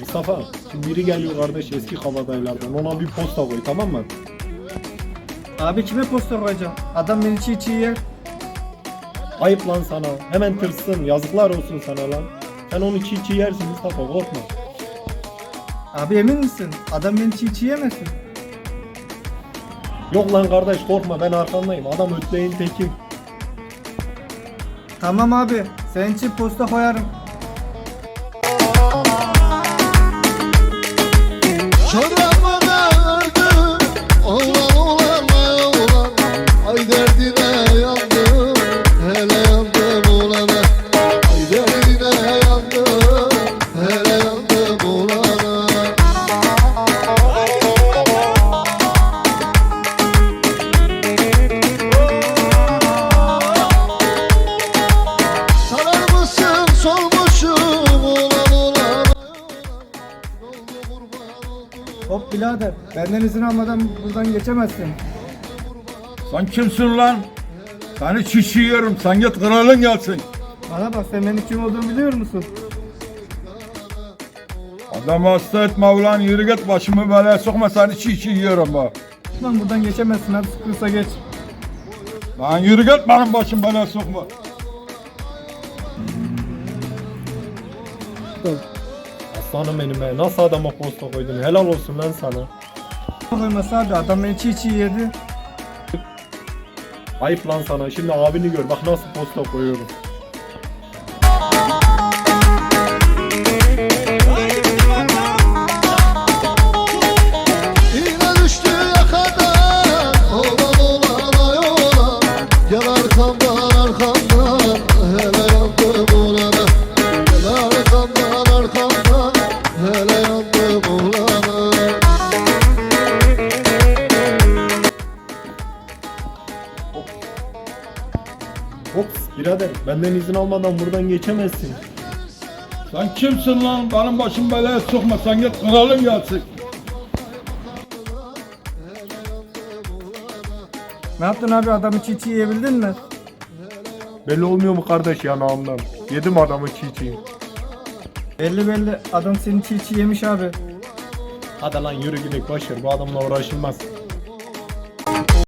Mustafa şimdi biri geliyor kardeş eski kabadayılardan ona bir posta koy tamam mı? Abi kime posta koyacağım? Adam beni çiğ çiğ yer. Ayıp lan sana hemen tırsın yazıklar olsun sana lan. Sen onu çiğ çiğ yersin Mustafa korkma. Abi emin misin? Adam beni çiğ çiğ yemesin. Yok lan kardeş korkma ben arkandayım adam ötleyin teki. Tamam abi. Senin için posta koyarım. Çorabına ördüm Oğlan oğlan ay oğlan yandım Hele yandım oğlana Ay derdine yandım Hele yandım oğlana Sarar sormuşum Hop birader. Benden izin almadan buradan geçemezsin. Sen kimsin lan? Seni çiğ yiyorum. Sen git kralın gelsin. Bana bak sen benim kim olduğumu biliyor musun? Adamı hasta etme ulan yürü git başımı belaya sokma seni çiğ çiğ yiyorum bak. Lan buradan geçemezsin hadi sıkılsa geç. Lan yürü git benim başım belaya sokma. Aslanım benim be nasıl adama posta koydun helal olsun lan sana. Koyması abi adam beni çiğ çiğ yedi. Ayıp lan sana şimdi abini gör bak nasıl posta koyuyorum. Ops birader benden izin almadan buradan geçemezsin. Sen kimsin lan? Benim başım belaya sokma sen git kralın gelsin. Ne yaptın abi adamı çiğ çiğ yiyebildin mi? Belli olmuyor mu kardeş yanağımdan? Yedim adamı çiğ çiğ. Belli belli adam seni çiğ çiğ yemiş abi. Hadi lan yürü gidelim boşver bu adamla uğraşılmaz.